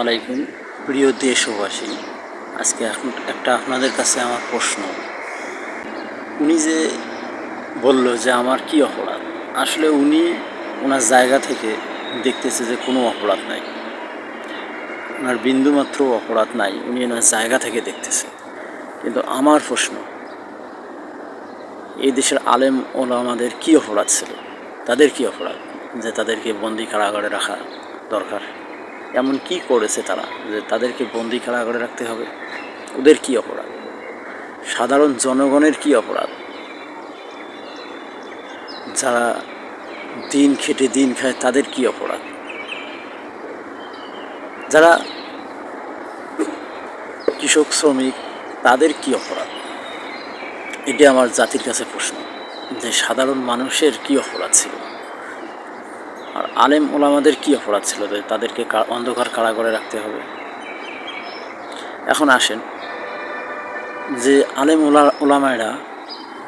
আলাইকুম। প্রিয় দেশবাসী, আজকে এখন একটা আপনাদের কাছে আমার প্রশ্ন। উনি যে বলল যে আমার কি অপরাধ? আসলে উনি ওনার জায়গা থেকে দেখতেছে যে কোনো অপরাধ নাই। ওনার বিন্দুমাত্র অপরাধ নাই, উনি ওনার জায়গা থেকে দেখতেছে। কিন্তু আমার প্রশ্ন, এই দেশের আলেম ওলামাদের কি অপরাধ ছিল? তাদের কি অপরাধ যে তাদেরকে বন্দি কারাগারে রাখা দরকার? এমন কি করেছে তারা যে তাদেরকে বন্দি কারাগারে রাখতে হবে? ওদের কি অপরাধ? সাধারণ জনগণের কি অপরাধ? যারা দিন খেটে দিন খায়, তাদের কি অপরাধ? যারা কৃষক, শ্রমিক, তাদের কি অপরাধ? এটি আমার জাতির কাছে প্রশ্ন যে সাধারণ মানুষের কি অপরাধ ছিল? আর আলেম ওলামাদের কি অপরাধ ছিল? তাদেরকে অন্ধকার কারাগারে রাখতে হবে। এখন আসেন যে আলেম ওলা, ওলামায়রা,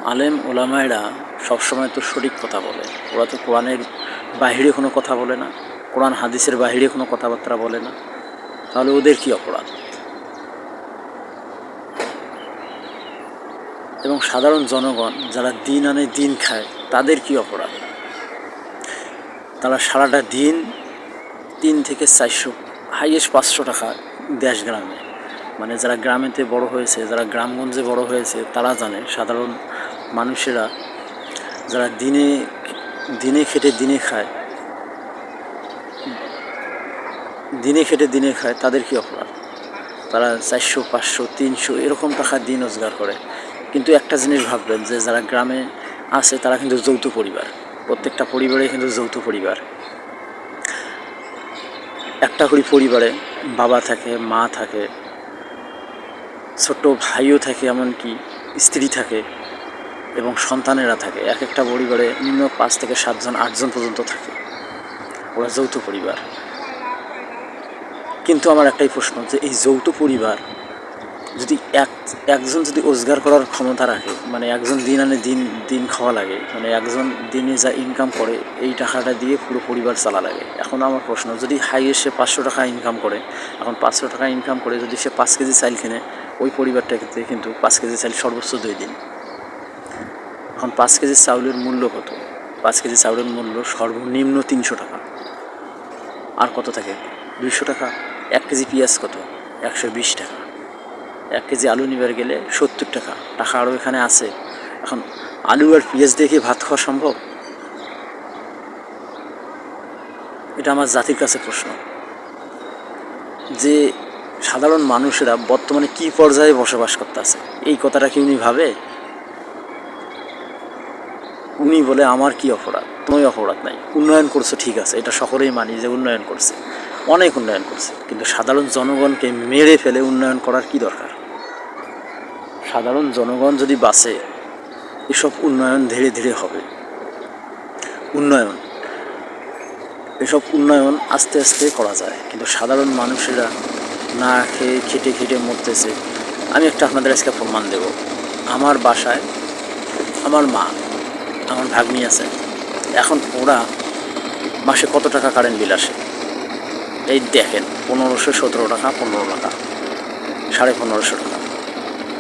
আলেম ওলামায়রা সবসময় তো সঠিক কথা বলে। ওরা তো কোরআনের বাহিরে কোনো কথা বলে না। কোরআন হাদিসের বাহিরে কোনো কথাবার্তা বলে না। তাহলে ওদের কি অপরাধ? এবং সাধারণ জনগণ যারা দিন আনে দিন খায়, তাদের কি অপরাধ? তারা সারাটা দিন তিন থেকে চারশো হাইয়েস্ট পাঁচশো টাকা দেশ গ্রামে। মানে যারা গ্রামেতে বড় হয়েছে, যারা গ্রামগঞ্জে বড় হয়েছে, তারা জানে সাধারণ মানুষেরা যারা দিনে দিনে খেটে দিনে খায়, দিনে খেটে দিনে খায়, তাদের কি অপরাধ? তারা চারশো, পাঁচশো, তিনশো এরকম টাকা দিন রোজগার করে। কিন্তু একটা জিনিস ভাববেন যে যারা গ্রামে আছে, তারা কিন্তু যৌথ পরিবার। প্রত্যেকটা পরিবারে কিন্তু যৌথ পরিবার। একটা করে পরিবারে বাবা থাকে, মা থাকে ছোট ভাইও থাকে, এমনকি স্ত্রী থাকে এবং সন্তানেরা থাকে। এক একটা পরিবারে নিম্ন পাঁচ থেকে সাতজন, আটজন পর্যন্ত থাকে। ওরা যৌথ পরিবার। কিন্তু আমার একটাই প্রশ্ন যে এই যৌথ পরিবার যদি এক, একজন যদি রোজগার করার ক্ষমতা রাখে মানে একজন দিন আনে দিন দিন খাওয়া লাগে মানে একজন দিনে যা ইনকাম করে, এই টাকাটা দিয়ে পুরো পরিবার চালা লাগে। এখন আমার প্রশ্ন, যদি হাইয়েস্ট সে পাঁচশো টাকা ইনকাম করে, এখন পাঁচশো টাকা ইনকাম করে যদি সে পাঁচ কেজি চাল কিনে, ওই পরিবারটাকে কিন্তু পাঁচ কেজি চাল সর্বোচ্চ দুই দিন। এখন পাঁচ কেজি চাউলের মূল্য কত? পাঁচ কেজি চাউলের মূল্য সর্বনিম্ন তিনশো টাকা। আর কত থাকে? দুইশো টাকা। এক কেজি পেঁয়াজ কত? একশো বিশ টাকা। এক কেজি আলু নিবার গেলে সত্তর টাকা। টাকা আরও এখানে আছে। এখন আলু আর পেঁয়াজ কি ভাত খাওয়া সম্ভব? এটা আমার জাতির কাছে প্রশ্ন। যে সাধারণ মানুষেরা বর্তমানে কি পর্যায়ে বসবাস করতে আছে এই কথাটা কি উনি ভাবে? উনি বলে, আমার কি অপরাধ? কোনো অপরাধ নাই। উন্নয়ন করছে, ঠিক আছে। এটা সকলেই মানি যে উন্নয়ন করছে। অনেক উন্নয়ন করছে। কিন্তু সাধারণ জনগণকে মেরে ফেলে উন্নয়ন করার কি দরকার? সাধারণ জনগণ যদি বাঁচে, এসব উন্নয়ন ধীরে ধীরে হবে। উন্নয়ন, এসব উন্নয়ন আস্তে আস্তে করা যায়। কিন্তু সাধারণ মানুষেরা না খেয়ে খেটে খেটে মরতেছে, আমি একটা আপনাদের আজকে প্রমাণ দেব। আমার বাসায় আমার মা, আমার ভাগ্নি আছে। এখন ওরা মাসে কত টাকা কারেন্ট বিল আসে? এই দেখেন পনেরোশো সতেরো টাকা পনেরো টাকা সাড়ে পনেরোশো টাকা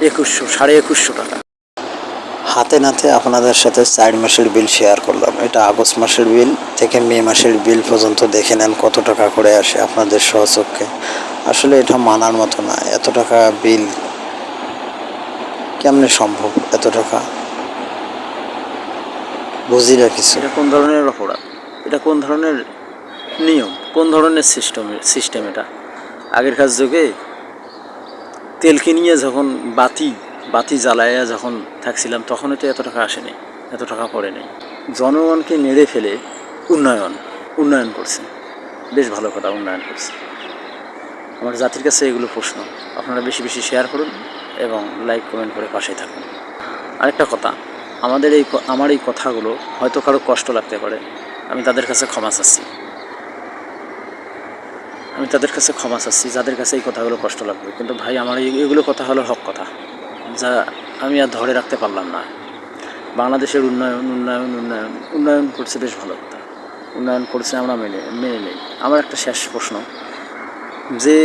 একুশশো সাড়ে একুশশো টাকা। হাতে নাতে আপনাদের সাথে চার মাসের বিল শেয়ার করলাম। এটা আগস্ট মাসের বিল থেকে মে মাসের বিল পর্যন্ত দেখে নেন কত টাকা করে আসে আপনাদের সহচক্ষে আসলে এটা মানার মতো না এত টাকা বিল কেমনে সম্ভব এত টাকা? বুঝি না কিছু। এটা কোন ধরনের অপরাধ? এটা কোন ধরনের নিয়ম, কোন ধরনের সিস্টেম সিস্টেম এটা? আগেরকার যুগে তেল কিনিয়ে যখন বাতি বাতি জ্বালাইয়া যখন থাকছিলাম তখনও তো এত টাকা আসেনি, এত টাকা পড়ে নেই। জনগণকে নেড়ে ফেলে উন্নয়ন উন্নয়ন করছে। বেশ ভালো কথা, উন্নয়ন করছে। আমার জাতির কাছে এগুলো প্রশ্ন। আপনারা বেশি বেশি শেয়ার করুন এবং লাইক কমেন্ট করে পাশে থাকুন। আরেকটা কথা, আমাদের এই আমার এই কথাগুলো হয়তো কারও কষ্ট লাগতে পারে। আমি তাদের কাছে ক্ষমা চাচ্ছি। আমি তাদের কাছে ক্ষমা চাচ্ছি, যাদের কাছে এই কথাগুলো কষ্ট লাগবে। কিন্তু ভাই, আমার এগুলো কথা হলো হক কথা, যা আমি আর ধরে রাখতে পারলাম না। বাংলাদেশের উন্নয়ন উন্নয়ন উন্নয়ন উন্নয়ন করছে বেশ ভালো কথা। উন্নয়ন করছে আমরা মেনে মেনে নেই। আমার একটা শেষ প্রশ্ন, যে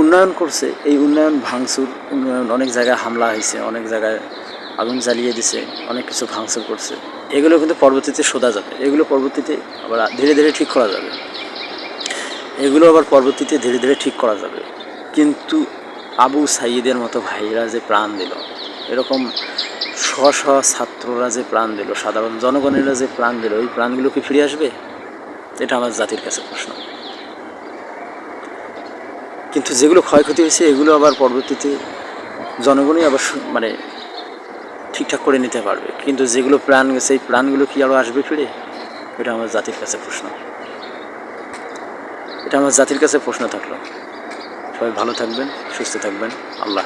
উন্নয়ন করছে, এই উন্নয়ন ভাঙচুর, উন্নয়ন অনেক জায়গায় হামলা হয়েছে, অনেক জায়গায় আগুন জ্বালিয়ে দিছে, অনেক কিছু ভাঙচুর করছে। এগুলো কিন্তু পরবর্তীতে শোধা যাবে। এগুলো পরবর্তীতে আবার ধীরে ধীরে ঠিক করা যাবে। এগুলো আবার পরবর্তীতে ধীরে ধীরে ঠিক করা যাবে। কিন্তু আবু সাইদের মতো ভাইরা যে প্রাণ দিল, এরকম স্ব স্ব ছাত্ররা যে প্রাণ দিল, সাধারণ জনগণেরা যে প্রাণ দিল ওই প্রাণগুলো কি ফিরে আসবে? এটা আমার জাতির কাছে প্রশ্ন। কিন্তু যেগুলো ক্ষয়ক্ষতি হয়েছে, এগুলো আবার পরবর্তীতে জনগণই আবার মানে ঠিকঠাক করে নিতে পারবে। কিন্তু যেগুলো প্রাণ, সেই প্রাণগুলো কি আরও আসবে ফিরে? এটা আমার জাতির কাছে প্রশ্ন। এটা আমার জাতির কাছে প্রশ্ন থাকল। সবাই ভালো থাকবেন, সুস্থ থাকবেন। আল্লাহ